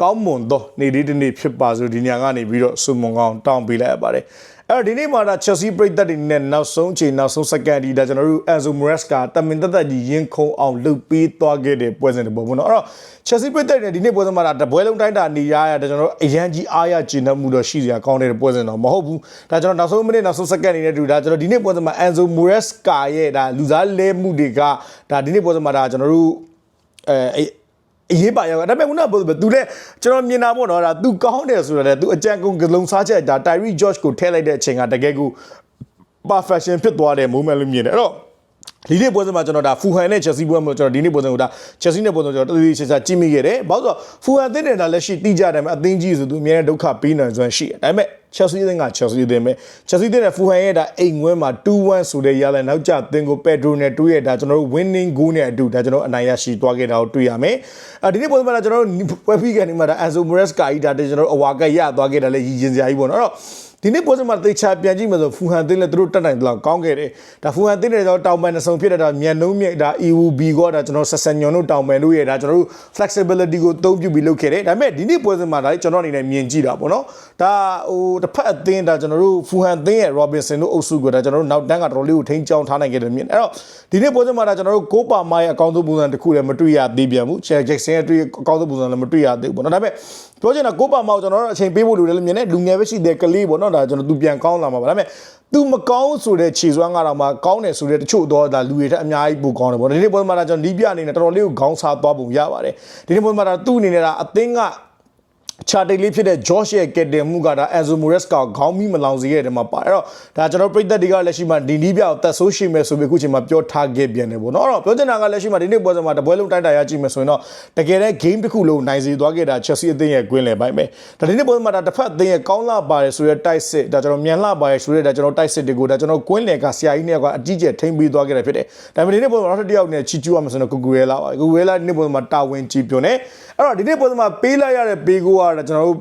ကောင်းမွန်သောနေ့လေးတစ်နေ့ဖြစ်ပါစို့ဒီညကနေပြီးတော့စုမွန်ကောင်းတောင်းပေးလိုက်ရပါတယ်အဲ့တော့ဒီနေ့မှာဒါ Chelsea ပြည်သက်တွေနဲ့နောက်ဆုံးချိန်နောက်ဆုံးစက္ကန့်ဒီဒါကျွန်တော်တို့ Enzo Maresca တမင်သက်သက်ကြီးရင်ခုန်အောင်လှုပ်ပေးသွားခဲ့တဲ့ပွဲစဉ်တစ်ပွဲပေါ့နော်အဲ့တော့ Chelsea ပြည်သက်တွေဒီနေ့ပွဲစဉ်မှာဒါတပွဲလုံးတိုင်းတာနေရရတဲ့ကျွန်တော်တို့အရန်ကြီးအားရကျဉ်းမှုတော့ရှိစရာကောင်းတဲ့ပွဲစဉ်တော့မဟုတ်ဘူးဒါကျွန်တော်နောက်ဆုံးမိနစ်နောက်ဆုံးစက္ကန့်အနေနဲ့တူဒါကျွန်တော်ဒီနေ့ပွဲစဉ်မှာ Enzo Maresca ရဲ့ဒါလူစားလဲမှုတွေကဒါဒီနေ့ပွဲစဉ်မှာဒါကျွန်တော်တို့အဲ အရေးပါရောက်ဒါပေမဲ့ခုနကပြောသူလည်းကျွန်တော်မြင်တာပေါ့နော်ဒါသူကောင်းတယ်ဆိုတော့လေသူအကြံကုန်ကလုံးစားချက်ဒါ Tyree George ကိုထည့်လိုက်တဲ့အချိန်ကတကယ်ကို perfection ဖြစ်သွားတဲ့ moment လို့မြင်တယ်အဲ့တော့ဒီနေ့ပွဲစဉ်မှာကျွန်တော်ဒါဖူဟန်နဲ့ချက်စီပွဲမှာကျွန်တော်ဒီနေ့ပွဲစဉ်ကိုဒါချက်စီနဲ့ပွဲစဉ်ကျွန်တော်တတိချာချာကြည့်မိခဲ့တယ်။ဘာလို့ဆိုတော့ဖူဟန်အသင်းတင်တာလက်ရှိတိကျတယ်မှာအသင်းကြီးဆိုသူအများနဲ့ဒုက္ခပေးနိုင်စွမ်းရှိတယ်။ဒါပေမဲ့ ချက်စီအသင်းကချက်စီအသင်းပဲချက်စီအသင်းနဲ့ဖူဟန်ရဲ့ဒါအိမ်ငွဲမှာ2-1ဆိုတဲ့ရလနောက်ကျအသင်းကိုပက်ဒရိုနဲ့တွေ့ရတာကျွန်တော်တို့ winning goal နဲ့အတူဒါကျွန်တော်အနိုင်ရရှိသွားခဲ့တာကိုတွေ့ရမယ်။အဲဒီနေ့ပွဲစဉ်မှာကျွန်တော်တို့ပွဲပြီးကနေမှာဒါ Anzo Maresca ကြီးဒါကျွန်တော်တို့အဝါကရသွားခဲ့တာလည်းရည်ရင်စရာကြီးပေါ့နော်။အဲ့တော့ ဒီနေ့ပွဲစဉ်မှာသေချာပြန်ကြည့်မယ်ဆိုဖူဟန်တင်းလည်းသူတို့တက်နိုင်တယ်လို့ကောင်းခဲ့တယ်ဒါဖူဟန်တင်းတွေတော့တောင်ပန်နှစုံဖြစ်တဲ့ဒါမြန်နှုံးမြစ်ဒါ EUB ကဒါကျွန်တော်ဆက်ဆန်ညွန်တို့တောင်ပန်တို့ရဲ့ဒါကျွန်တော်တို့ flexibility ကိုအသုံးပြုပြီးလုပ်ခဲ့တယ်ဒါပေမဲ့ဒီနေ့ပွဲစဉ်မှာဒါကျွန်တော်အနေနဲ့မြင်ကြည့်တာပေါ့နော်ဒါဟိုတစ်ဖက်အသင်းဒါကျွန်တော်တို့ဖူဟန်တင်းရဲ့ Robinson တို့အုပ်စုကဒါကျွန်တော်တို့နောက်တန်းကတော်တော်လေးကိုထိန်းချောင်းထားနိုင်ခဲ့တယ်မြင်အဲ့တော့ဒီနေ့ပွဲစဉ်မှာဒါကျွန်တော်တို့ကိုပါမာရဲ့အကောင့်ဆုံးပုံစံတစ်ခုလည်းမတွေ့ရသေးပြန်ဘူး Jackson ရဲ့တွေ့အကောင့်ဆုံးပုံစံလည်းမတွေ့ရသေးဘူးပေါ့နော်ဒါပေမဲ့ ပြောချင်တာကိုပါမာကိုကျွန်တော်တို့အချိန်ပေးဖို့လိုတယ်လို့မြင်တယ်လူငယ်ပဲရှိတယ်ကလေးပေါ့နော်ဒါကျွန်တော်သူပြန်ကောင်းလာမှာပါဒါပေမဲ့သူမကောင်းဆိုတဲ့ခြေစွမ်းကတော့မှကောင်းတယ်ဆိုတဲ့တချို့တော့ဒါလူတွေထက်အများကြီးပိုကောင်းတယ်ပေါ့ဒီနေ့ပွဲမှာဒါကျွန်တော်နီးပြအနေနဲ့တော်တော်လေးကိုခေါင်းစားသွားပုံရပါတယ်ဒီနေ့ပွဲမှာဒါသူ့အနေနဲ့ဒါအသင်းက ချာတိတ်လေးဖြစ်တဲ့ Josh ရဲ့ကက်တင်မှုကဒါ Enzo Maresca ကိုခေါင်းမိမလောင်စေခဲ့တဲ့မှာပါအဲ့တော့ဒါကျွန်တော်ပြိသက်တွေကလက်ရှိမှာဒီနီးပြကိုတက်ဆိုးရှိမယ်ဆိုပြီးအခုချိန်မှာပြောထားခဲ့ပြန်တယ်ပေါ့နော်အဲ့တော့ပြောချင်တာကလက်ရှိမှာဒီနေ့ပွဲစဉ်မှာတပွဲလုံးတိုက်တာရကြည့်မယ်ဆိုရင်တော့တကယ်တမ်း game တစ်ခုလုံးနိုင်စေသွားခဲ့တာ Chelsea အသင်းရဲ့ကွင်းလယ်ပိုင်းပဲဒါဒီနေ့ပွဲစဉ်မှာဒါတစ်ဖက်အသင်းရဲ့ကောင်းလာပါတယ်ဆိုတဲ့တိုက်စစ်ဒါကျွန်တော်မြန်လာပါတယ်ဆိုတဲ့ဒါကျွန်တော်တိုက်စစ်တွေကိုဒါကျွန်တော်ကွင်းလယ်ကဆရာကြီးနဲ့ကအကြီးကျယ်ထိမ့်ပြီးသွားခဲ့တာဖြစ်တယ်ဒါပေမဲ့ဒီနေ့ပွဲမှာနောက်တစ်ယောက်နဲ့ချီကျူးရမယ်ဆိုတော့ကူကူရဲလာပါကူကူရဲလာဒီနေ့ပွဲမှာတာဝန်ကြီးပြုံးနေအဲ့တော့ဒီနေ့ပွဲမှာပေးလိုက်ရတဲ့ပေးကိုကဒါကျွန်တော်တို့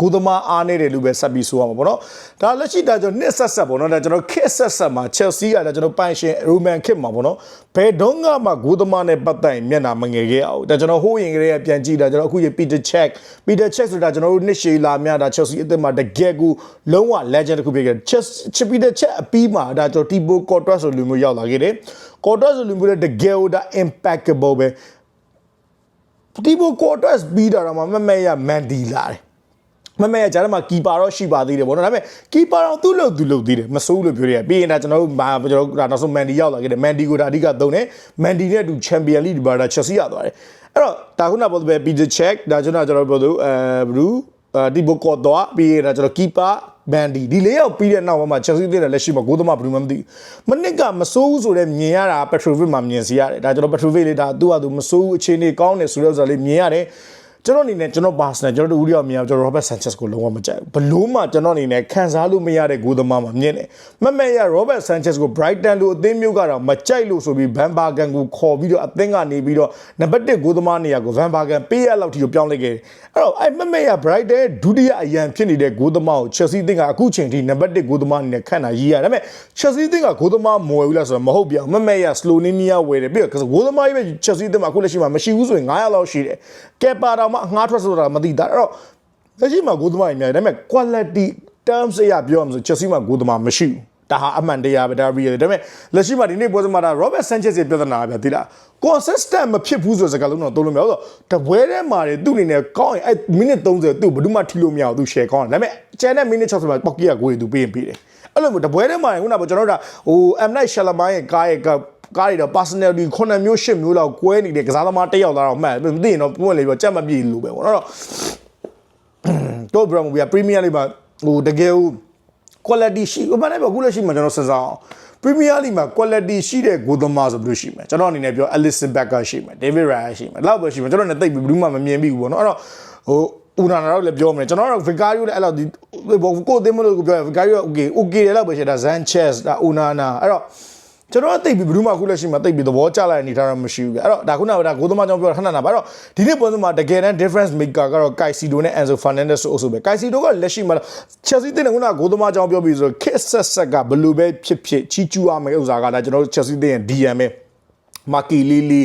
ကိုသမားအားနေတယ်လို့ပဲဆက်ပြီးဆိုရမှာပေါ့နော်ဒါလက်ရှိဒါကျွန်တော်နှစ်ဆက်ဆက်ပေါ့နော်ဒါကျွန်တော်ခစ်ဆက်ဆက်မှာ Chelsea ကဒါကျွန်တော်ပိုင်ရှင်ရိုမန်ခစ်မှာပေါ့နော်ဘယ်တော့မှကိုသမားနဲ့ပတ်သက်ရင်မျက်နှာမငယ်ခဲ့အောင်ဒါကျွန်တော်ဟိုးရင်ကလေးကပြန်ကြည့်တာကျွန်တော်အခုရ Peter Check Peter Check ဆိုတာကျွန်တော်တို့နှစ်ရှည်လာများဒါ Chelsea အသင်းမှာတကယ်ကိုလုံးဝ legend တစ်ခုဖြစ်ခဲ့ Chelsea Peter Check အပြီးမှာဒါကျွန်တော် Thibaut Courtois ဆိုလူမျိုးရောက်လာခဲ့တယ် Courtois ဆိုလူမျိုးလည်းတကယ်ကိုဒါ impeccable ပဲ ဒီဘကိုကွာတက်ပြီးတာတော့မမက်ရမန်ဒီလာတယ်မမက်ရဂျားမှာကီပါတော့ရှိပါသေးတယ်ဗောနော်ဒါပေမဲ့ကီပါတော့သူ့လို့သူ့လို့သေးတယ်မစိုးလို့ပြောရတယ်ပြီးရင်ဒါကျွန်တော်တို့မာကျွန်တော်တို့ဒါနောက်ဆုံးမန်ဒီရောက်လာခဲ့တယ်မန်ဒီကိုဒါအဓိကသုံးတယ်မန်ဒီနဲ့အတူချန်ပီယံလိဒီပါဒါချက်စီရသွားတယ်အဲ့တော့ဒါခုနပြောတဲ့ပီဇာချက်ဒါကျွန်တော်ကျွန်တော်ပြောသူအဲဘလူး ဒီဘကောတော့ပြီးရင်ဒါကျွန်တော်ကီပါဘန်ဒီဒီလေးယောက်ပြီးတဲ့နောက်မှာချက်စီတဲ့လက်ရှိမှာဂိုးသမားဘယ်သူမှမသိမနစ်ကမစိုးဘူးဆိုတော့မြင်ရတာပက်ထရိုဗစ်မှာမြင်စီရတယ်ဒါကျွန်တော်ပက်ထရိုဗစ်လေးဒါသူ့ဟာသူမစိုးဘူးအခြေအနေကောင်းတယ်ဆိုတော့ဆိုလေးမြင်ရတယ် ကျွန်တော်အနေနဲ့ကျွန်တော်ဘာစနယ်ကျွန်တော်တို့ဦးရီအောင်မြင်အောင်ကျွန်တော် Robert Sanchez ကိုလုံးဝမကြိုက်ဘူးဘလို့မှကျွန်တော်အနေနဲ့ခံစားလို့မရတဲ့ဂိုးသမားမှာမြင်တယ်မမက်ရ Robert Sanchez ကို Brighton လိုအသင်းမျိုးကတော့မကြိုက်လို့ဆိုပြီး Van Bagen ကိုခေါ်ပြီးတော့အသင်းကနေပြီးတော့နံပါတ်1ဂိုးသမားနေရာကို Van Bagen ပေးရလောက်ထိကိုပြောင်းလိုက်ခဲ့တယ်အဲ့တော့အဲ့မမက်ရ Brighton ဒုတိယအရန်ဖြစ်နေတဲ့ဂိုးသမားကို Chelsea အသင်းကအခုချိန်ထိနံပါတ်1ဂိုးသမားအနေနဲ့ခန့်တာရေးရဒါပေမဲ့ Chelsea အသင်းကဂိုးသမားမဝယ်ဘူးလားဆိုတော့မဟုတ်ပြန်မမက်ရ Slovenia ဝယ်တယ်ပြီးတော့ဂိုးသမားကြီးပဲ Chelsea အသင်းမှာအခုလက်ရှိမှာမရှိဘူးဆိုရင်900လောက်ရှိတယ်ကဲပါတော့မှငှားထွက်ဆိုတာမသိတာအဲ့တော့လက်ရှိမှာဂိုးသမားကြီးအများကြီးဒါပေမဲ့ quality terms အရပြောရမှာဆို Chelsea မှာဂိုးသမားမရှိဘူးဒါဟာအမှန်တရားပဲဒါ real ဒါပေမဲ့လက်ရှိမှာဒီနေ့ပွဲစမှာဒါ Robert Sanchez ရဲ့ပြဿနာပဲသိလား consistent မဖြစ်ဘူးဆိုတဲ့စကားလုံးတော့သုံးလို့မရဘူးဆိုတော့တပွဲထဲမှာလေသူ့အနေနဲ့ကောင်းရင်အဲ့မိနစ်30သူ့ဘယ်သူမှထိလို့မရဘူးသူ share ကောင်းတယ်ဒါပေမဲ့ကျန်တဲ့မိနစ်60မှာပောက်ကီကကိုယ်သူပေးရင်ပေးတယ်အဲ့လိုမျိုးတပွဲထဲမှာခုနကကျွန်တော်တို့ကဟို M Night Shyamalan ရဲ့ကားရဲ့ ကားတွေတော့ personality ခုနှစ်မျိုးရှစ်မျိုးလောက်ကွဲနေတဲ့ကစားသမားတစ်ယောက်သားတော့မှတ်မသိရင်တော့ပွင့်လေပြီးကြက်မပြေလို့ပဲပေါ့နော်တော့ဘရမဘီယာပရီးမီးယားလိမှာဟိုတကယ်ဟို quality ရှိဥပမာနဲ့ပြောအခုလက်ရှိမှာကျွန်တော်စဉ်းစားအောင် Premier League မှာ quality ရှိတဲ့ဂိုးသမားဆိုဘယ်လိုရှိမလဲကျွန်တော်အနေနဲ့ပြော Alisson Becker ရှိမယ် David Raya ရှိမယ်လောက်ပဲရှိမယ်ကျွန်တော်လည်းတိတ်ပြီးဘယ်သူမှမမြင်မိဘူးပေါ့နော်အဲ့တော့ဟိုဦးနာနာတော့လည်းပြောမယ်ကျွန်တော်တို့ Vicario လည်းအဲ့လိုဒီကိုအသိမလို့ကိုပြောရ Vicario okay okay လည်းလောက်ပဲရှိတာ Sanchez ဒါဦးနာနာအဲ့တော့ ကျွန်တော်ကတိတ်ပြီးဘယ်သူမှအခုလက်ရှိမှာတိတ်ပြီးသဘောကျလိုက်တဲ့အနေထားတော့မရှိဘူးဗျအဲ့တော့ဒါခုနကဒါဂိုးသမားကြောင့်ပြောတာခဏနာပါအဲ့တော့ဒီနေ့ပွဲစဉ်မှာတကယ်တမ်း difference maker ကတော့ Caicedo နဲ့ Enzo Fernandez ဆိုအုပ်စုပဲ Caicedo ကလက်ရှိမှာ Chelsea တင်းကခုနကဂိုးသမားကြောင့်ပြောပြီးဆိုခစ်ဆက်ဆက်ကဘယ်လိုပဲဖြစ်ဖြစ်ချီကျူးရမယ့်ဥစ္စာကဒါကျွန်တော်တို့ Chelsea တင်းရဲ့ DM ပဲမာကီလီလီ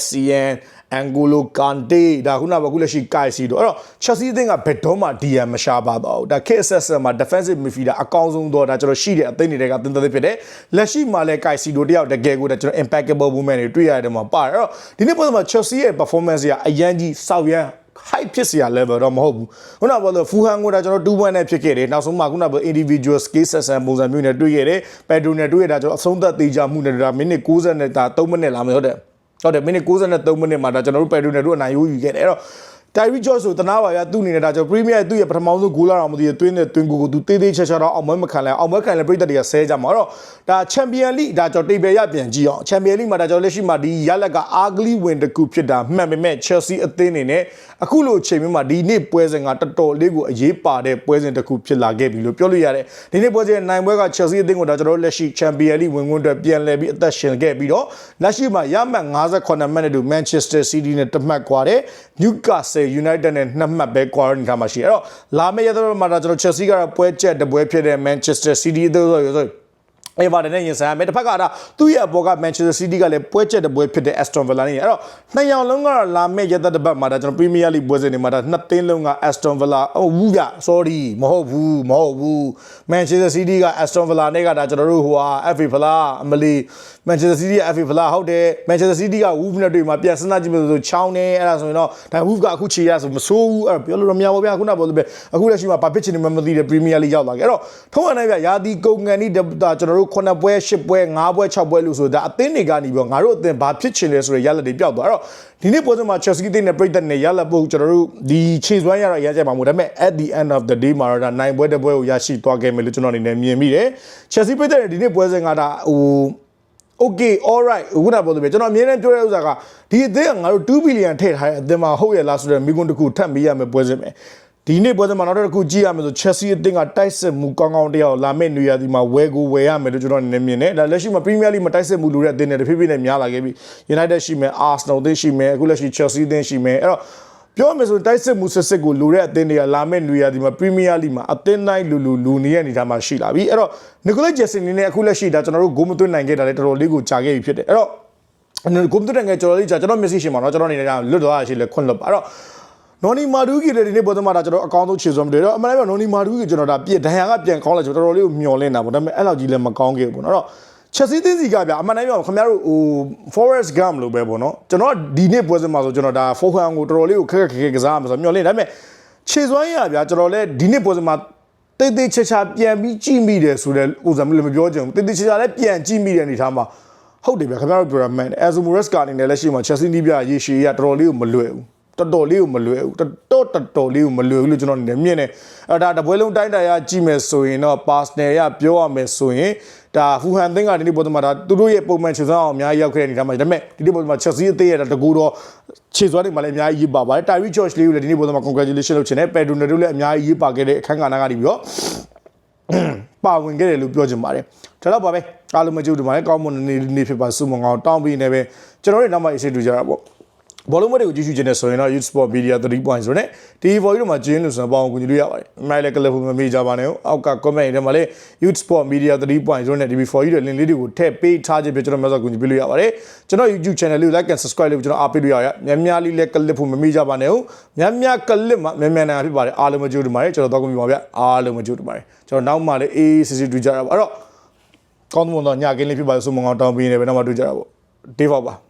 SCN အန်ဂိုလိုကန်တေဒါခုနကအခုလက်ရှိကိုက်စီတော့အဲ့တော့ Chelsea အသင်းကဘယ်တော့မှ DM မရှာပါတော့ဘူးဒါ K assessor မှာ defensive midfielder အကောင်းဆုံးတော့ဒါကျွန်တော်ရှိတဲ့အသင်းတွေကတင်းတင်းဖြစ်တယ်လက်ရှိမှာလည်းကိုက်စီတို့တယောက်တကယ်ကိုဒါကျွန်တော် impeccable movement တွေတွေ့ရတယ်မှာပါတယ်အဲ့တော့ဒီနေ့ပုံစံမှာ Chelsea ရဲ့ performance ကအရန်ကြီးစောက်ရန် high ဖြစ်စရာ level တော့မဟုတ်ဘူးခုနကပြောလို့ဖူဟန်ကိုဒါကျွန်တော်2 point နဲ့ဖြစ်ခဲ့တယ်နောက်ဆုံးမှခုနကပြော individual skill set ဆန်ပုံစံမျိုးနဲ့တွေ့ခဲ့တယ်ပက်ဒရိုနဲ့တွေ့ရတာကျွန်တော်အဆုံးသက်သေးကြမှုနဲ့ဒါမိနစ်60နဲ့ဒါ3မိနစ်လာမယ်ဟုတ်တယ် ဟုတ်တယ်မိနစ်63မိနစ်မှာဒါကျွန်တော်တို့ပယ်ဒူနယ်တို့အနိုင်ယူယူခဲ့တယ်အဲ့တော့ တိုင်ရီဂျော့ဆိုတနာပါရသူ့အနေနဲ့ဒါကျွန်တော်ပရီးမီးယားသူ့ရဲ့ပထမဆုံးဂိုးလာတော်မသိတဲ့တွင်းတဲ့တွင်းကိုကိုသူတေးသေးချာချာတော့အောင်မွဲမခံလဲအောင်မွဲခံလဲပြည်သက်တွေကဆဲကြမှာအဲ့တော့ဒါချန်ပီယံလိဒါကျွန်တော်တေဘယ်ရပြန်ကြည့်အောင်ချန်ပီယံလိမှာဒါကျွန်တော်လက်ရှိမှာဒီရလက်ကအာဂလီဝင်တစ်ခုဖြစ်တာမှန်ပေမဲ့ Chelsea အသင်းအနေနဲ့အခုလိုအချိန်မျိုးမှာဒီနေ့ပွဲစဉ်ကတော်တော်လေးကိုအရေးပါတဲ့ပွဲစဉ်တစ်ခုဖြစ်လာခဲ့ပြီလို့ပြောလို့ရတယ်ဒီနေ့ပွဲစဉ်နိုင်ပွဲက Chelsea အသင်းကိုဒါကျွန်တော်လက်ရှိချန်ပီယံလိဝင်ခွင့်အတွက်ပြန်လဲပြီးအသက်ရှင်ခဲ့ပြီးတော့လက်ရှိမှာရမှတ်58မှတ်နဲ့တူ Manchester City နဲ့တမှတ်ခွာတယ် Newcastle United နဲ့နှစ်မှတ်ပဲခွာရနေတာမှာရှိတယ်အဲ့တော့လာမယ့်ရက်သတ္တမှာဒါကျွန်တော် Chelsea ကတော့ပွဲချက်တပွဲဖြစ်တဲ့ Manchester City တို့ဆိုဆိုအေဗာတန်နဲ့ရင်ဆိုင်ရမယ်တစ်ဖက်ကဒါသူ့ရဲ့အပေါ်က Manchester City ကလည်းပွဲချက်တဲ့ပွဲဖြစ်တဲ့ Aston Villa နဲ့အဲ့တော့နှစ်ယောက်လုံးကတော့လာမယ့်ရက်သက်တစ်ပတ်မှာဒါကျွန်တော် Premier League ပွဲစဉ်တွေမှာဒါနှစ်သင်းလုံးက Aston Villa ဟုတ်ဘူးဗျ sorry မဟုတ်ဘူးမဟုတ်ဘူး Manchester City က Aston Villa နဲ့ကဒါကျွန်တော်တို့ဟိုဟာ FA Villa အမလီ Manchester City ရဲ့ FA Villa ဟုတ်တယ် Manchester City က Wolves နဲ့တွေ့မှာပြန်စဉ်းစားကြည့်လို့ဆိုချောင်းနေအဲ့ဒါဆိုရင်တော့ဒါ Wolves ကအခုခြေရဆိုမဆိုးဘူးအဲ့ပြောလို့တော့မရပါဘူးဗျခုနကပြောလို့ပဲအခုလက်ရှိမှာဘာဖြစ်ချင်နေမှမသိတဲ့ Premier League ရောက်လာခဲ့အဲ့တော့ထုံးရနိုင်ဗျရာသီကုန်ကန်ဒီဒါကျွန်တော်တို့9ပွဲ10ပွဲ9ပွဲ6ပွဲလို့ဆိုဒါအသင်းတွေကနေပြီးတော့ငါတို့အသင်းဘာဖြစ်ချင်လဲဆိုတဲ့ရလဒ်တွေပျောက်သွားအဲ့တော့ဒီနေ့ပွဲစဉ်မှာ Chelsea တင်းနဲ့ပြိတက်နဲ့ရလဒ်ပို့ကျွန်တော်တို့ဒီခြေစွမ်းရတော့ရကြပါမို့ဒါပေမဲ့ at the end of the day မှာတော့ဒါနိုင်ပွဲတစ်ပွဲကိုရရှိသွားခဲ့မယ်လို့ကျွန်တော်အနေနဲ့မြင်မိတယ် Chelsea ပြိတက်ဒီနေ့ပွဲစဉ်ကဒါဟို okay all right ခုနပြောလို့ပဲကျွန်တော်အမြဲတမ်းပြောတဲ့ဥစ္စာကဒီအသင်းကငါတို့2ဘီလီယံထည့်ထားတဲ့အသင်းမှာဟုတ်ရဲ့လားဆိုတဲ့မိကွန်းတစ်ခုထပ်မေးရမယ်ပွဲစဉ်ပဲဒီနေ့ပွဲစဉ်မှာနောက်တစ်ခုကြည့်ရမယ်ဆို Chelsea အသင်းကတိုက်စစ်မှုကောင်းကောင်းတယောက်လာမယ့်နေရာဒီမှာဝယ်ကိုဝယ်ရမယ်လို့ကျွန်တော်အနေနဲ့မြင်တယ်ဒါလက်ရှိမှာ Premier League မှာတိုက်စစ်မှုလူတဲ့အသင်းတွေတဖြည်းဖြည်းနဲ့များလာခဲ့ပြီ United ရှိမယ် Arsenal အသင်းရှိမယ်အခုလက်ရှိ Chelsea အသင်းရှိမယ်အဲ့တော့ ပြောမယ်ဆိုရင်တိုက်စစ်မှုစစ်စစ်ကိုလူတဲ့အသင်းတွေကလာမဲ့နေရာဒီမှာ Premier League မှာအသင်းတိုင်းလူလူလူနေတဲ့အနေထားမှာရှိလာပြီအဲ့တော့ Nicolas Jackson နေနဲ့အခုလက်ရှိဒါကျွန်တော်တို့ဂိုးမသွင်းနိုင်ခဲ့တာလည်းတော်တော်လေးကိုကြာခဲ့ပြီဖြစ်တယ်အဲ့တော့ဂိုးမသွင်းနိုင်ခဲ့ကျွန်တော်လေးကြာကျွန်တော် message ရှင်ပါတော့ကျွန်တော်အနေနဲ့လွတ်သွားရရှိလဲခွင့်လွတ်ပါအဲ့တော့နော်နီမာဒူးကီလည်းဒီနေ့ပေါ်သမားတာကျွန်တော်အကောင်းဆုံးခြေစွမ်းမတွေတော့အမှန်တကယ်နော်နီမာဒူးကီကျွန်တော်ဒါပြဒဏ်ရာကပြန်ကောင်းလာကျွန်တော်တော်တော်လေးကိုမျောလင့်တာပေါ့ဒါပေမဲ့အဲ့လောက်ကြီးလည်းမကောင်းခဲ့ဘူးပေါ့နော်အဲ့တော့ ချက်စီတင်းစီကဗျာအမှန်တမ်းပြောခင်ဗျားတို့ဟို Forest Gump လို့ပဲပေါ့နော်ကျွန်တော်ဒီနေ့ပွဲစဉ်မှာဆိုကျွန်တော်ဒါ Forehand ကိုတော်တော်လေးကိုခက်ခက်ခဲခဲကစားမှာဆိုမျောလင့်ဒါပေမဲ့ခြေစွမ်းရဗျာကျွန်တော်လည်းဒီနေ့ပွဲစဉ်မှာတိတ်တိတ်ချာချာပြန်ပြီးကြည့်မိတယ်ဆိုတဲ့ဥစ္စာမျိုးလည်းမပြောချင်ဘူးတိတ်တိတ်ချာချာလည်းပြန်ကြည့်မိတဲ့အနေထားမှာဟုတ်တယ်ဗျာခင်ဗျားတို့ပြောရမှန်တယ် Azumares ကအနေနဲ့လက်ရှိမှာ Chelsea နီးပြရေရှည်ရတော်တော်လေးကိုမလွယ်ဘူး တော်တော်လေးကိုမလွယ်ဘူးတော်တော်တော်တော်လေးကိုမလွယ်ဘူးလို့ကျွန်တော်အနေနဲ့မြင်တယ်အဲ့ဒါတပွဲလုံးတိုင်းတိုင်းရကြည့်မယ်ဆိုရင်တော့ personal ရပြောရမယ်ဆိုရင်ဒါဖူဟန်သင်းကဒီနေ့ပေါ်မှာဒါသူတို့ရဲ့ပုံမှန်ခြေစွမ်းအောင်အများကြီးရောက်ခဲ့တဲ့အနေထားမှာဒါပေမဲ့ဒီနေ့ပေါ်မှာ Chelsea အသေးရတာတကူတော့ခြေစွမ်းတွေမှာလည်းအများကြီးရေးပါပါတယ် Tyree George လေးကိုလည်းဒီနေ့ပေါ်မှာ congratulation လုပ်ချင်တယ် Pedro Neto လည်းအများကြီးရေးပါခဲ့တဲ့အခန်းကဏ္ဍကနေပြီးတော့ပါဝင်ခဲ့တယ်လို့ပြောချင်ပါတယ်ဒါတော့ပါပဲအားလုံးမကြည့်ဘူးဒီမှာလည်းကောင်းမွန်နေနေဖြစ်ပါစုမကောင်းတောင်းပြီးနေပဲကျွန်တော်တို့နောက်မှအစီအတူကြတာပေါ့ ဘောလုံးမတွေကိုကြည့်ရှုခြင်းနဲ့ဆိုရင်တော့ Youth Sport Media 3.0နဲ့ TV4 တို့မှာကျင်းလို့ဆိုတော့ပေါအောင်ကူညီလို့ရပါတယ်။အမိုင်လည်းကလပ်ဖို့မမေ့ကြပါနဲ့။အောက်က comment တွေမှာလည်း Youth Sport Media 3.0နဲ့ TV4 တို့ link လေးတွေကိုထည့်ပေးထားခြင်းပြကျွန်တော်မျိုးစောကူညီပေးလို့ရပါတယ်။ကျွန်တော် YouTube channel လေးကို like and subscribe လုပ်ကျွန်တော်အားပေးလို့ရရ။များများလေးလည်းကလပ်ဖို့မမေ့ကြပါနဲ့။များများကလပ်မှာများများနာဖြစ်ပါတယ်။အားလုံးမကြိုးတူပါတယ်။ကျွန်တော်တော့ကူညီပါဗျ။အားလုံးမကြိုးတူပါတယ်။ကျွန်တော်နောက်မှလည်းအေးအေးစစ်စစ်တွေ့ကြတာပါ။အဲ့တော့ကောင်းတဲ့မွန်တော့ညကင်းလေးဖြစ်ပါလို့ဆိုမငောင်းတောင်းပေးနေပဲနောက်မှတွေ့ကြတာပေါ့။ဒေးဖောက်ပါ။